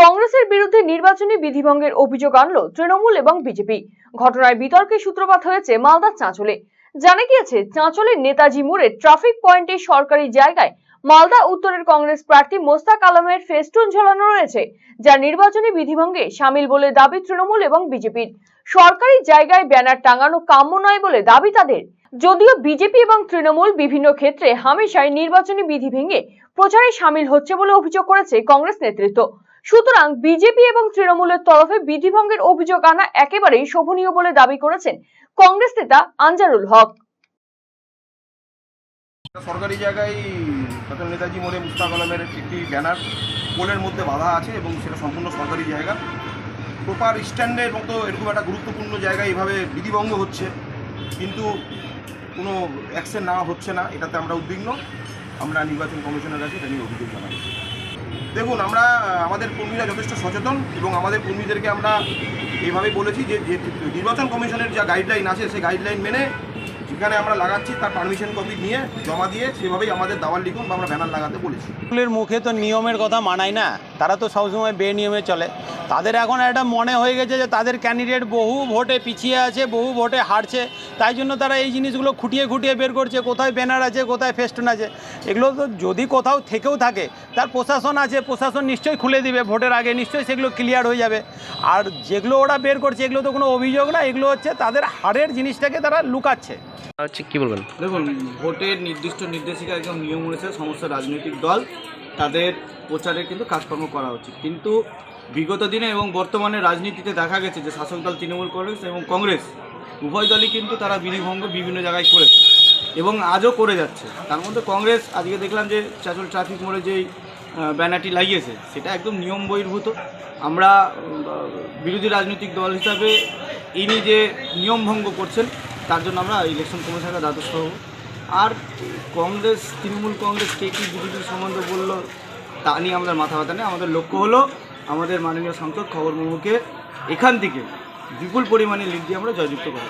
কংগ্রেসের বিরুদ্ধে নির্বাচনী বিধিভঙ্গের অভিযোগ আনল তৃণমূল এবং বিজেপি। ঘটনায় বিতর্কের সূত্রপাত হয়েছে মালদার চাঁচলে। জানা গিয়েছে, চাঁচলের নেতাজি মোড়ে ট্রাফিক পয়েন্টে সরকারি জায়গায় মালদা উত্তরের কংগ্রেস প্রার্থী মোস্তাক আলমের ফেস্টুন ঝোলানো রয়েছে, যা নির্বাচনী বিধিভঙ্গে সামিল বলে দাবি তৃণমূল এবং বিজেপির। সরকারি জায়গায় ব্যানার টাঙানো কাম্য নয় বলে দাবি তাদের। যদিও বিজেপি এবং তৃণমূল বিভিন্ন ক্ষেত্রে হামেশাই নির্বাচনী বিধি ভেঙে প্রচারে সামিল হচ্ছে বলে অভিযোগ করেছে কংগ্রেস নেতৃত্ব। সুতরাং বিজেপি এবং তৃণমূলের তরফে বিধিভঙ্গের অভিযোগ আনা একেবারেই শোভনীয় বলে দাবি করেছেন কংগ্রেস নেতা আনজারুল হক। সরকারি জায়গায় ডক্টর নেতাজি মোড়ে মুস্তাক আলমের একটি ব্যানার পোলের মধ্যে বাধা আছে এবং সেটা সম্পূর্ণ সরকারি জায়গা। প্রপার স্ট্যান্ডের মতো এরকম একটা গুরুত্বপূর্ণ জায়গায় এইভাবে বিধিভঙ্গ হচ্ছে, কিন্তু কোনো অ্যাকশন নেওয়া হচ্ছে না, এটাতে আমরা উদ্বিগ্ন। আমরা নির্বাচন কমিশনের কাছে এটা নিয়ে অভিযোগ দেখুন, আমরা, আমাদের কর্মীরা যথেষ্ট সচেতন এবং আমাদের কর্মীদেরকে আমরা এইভাবেই বলেছি যে যে নির্বাচন কমিশনের যা গাইডলাইন আছে, সেই গাইডলাইন মেনে যেখানে আমরা লাগাচ্ছি, তার পারমিশন কপি নিয়ে জমা দিয়ে সেভাবেই আমাদের দাওয়াল লিখুন বা আমরা ব্যানার লাগাতে বলেছি। স্কুলের মুখে তো নিয়মের কথা মানায় না। তারা তো সবসময় বেনিয়মে চলে। তাদের এখন একটা মনে হয়ে গেছে যে তাদের ক্যান্ডিডেট বহু ভোটে পিছিয়ে আছে, বহু ভোটে হারছে। তাই জন্য তারা এই জিনিসগুলো খুঁটিয়ে খুঁটিয়ে বের করছে, কোথায় ব্যানার আছে, কোথায় ফেস্টুন আছে। এগুলো তো যদি কোথাও থেকেও থাকে, তার প্রশাসন আছে, প্রশাসন নিশ্চয়ই খুলে দিবে ভোটের আগে, নিশ্চয়ই সেগুলো ক্লিয়ার হয়ে যাবে। আর যেগুলো ওরা বের করছে, এগুলো তো কোনো অভিযোগ না, এগুলো হচ্ছে তাদের হারের জিনিসটাকে তারা লুকাচ্ছে। হচ্ছে কি বলবেন? দেখুন, ভোটের নির্দিষ্ট নির্দেশিকা একদম নিয়ম অনুসারে সমস্ত রাজনৈতিক দল তাদের প্রচারে কিন্তু কাজকর্ম করা উচিত। কিন্তু বিগত দিনে এবং বর্তমানে রাজনীতিতে দেখা গেছে যে শাসক দল তৃণমূল কংগ্রেস এবং কংগ্রেস, উভয় দলই কিন্তু তারা বিধিভঙ্গ বিভিন্ন জায়গায় করেছে এবং আজও করে যাচ্ছে। তার মধ্যে কংগ্রেস, আজকে দেখলাম যে চাচল ট্রাফিক মোড়ে যেই ব্যানারটি লাগিয়েছে, সেটা একদম নিয়ম বহির্ভূত। আমরা বিরোধী রাজনৈতিক দল হিসাবে ইনি যে নিয়ম ভঙ্গ করছেন তার জন্য আমরা ইলেকশন কমিশনের দ্বাদশ হব। আর কংগ্রেস, তৃণমূল কংগ্রেস, কে কী বিজেপির সম্বন্ধে বলল, তা নিয়ে আমাদের মাথা ব্যথা নেই। আমাদের লক্ষ্য হলো আমাদের মাননীয় সাংসদ খবর মুর্মুকে এখান থেকে বিপুল পরিমাণে লিড দিয়ে আমরা জয়যুক্ত করা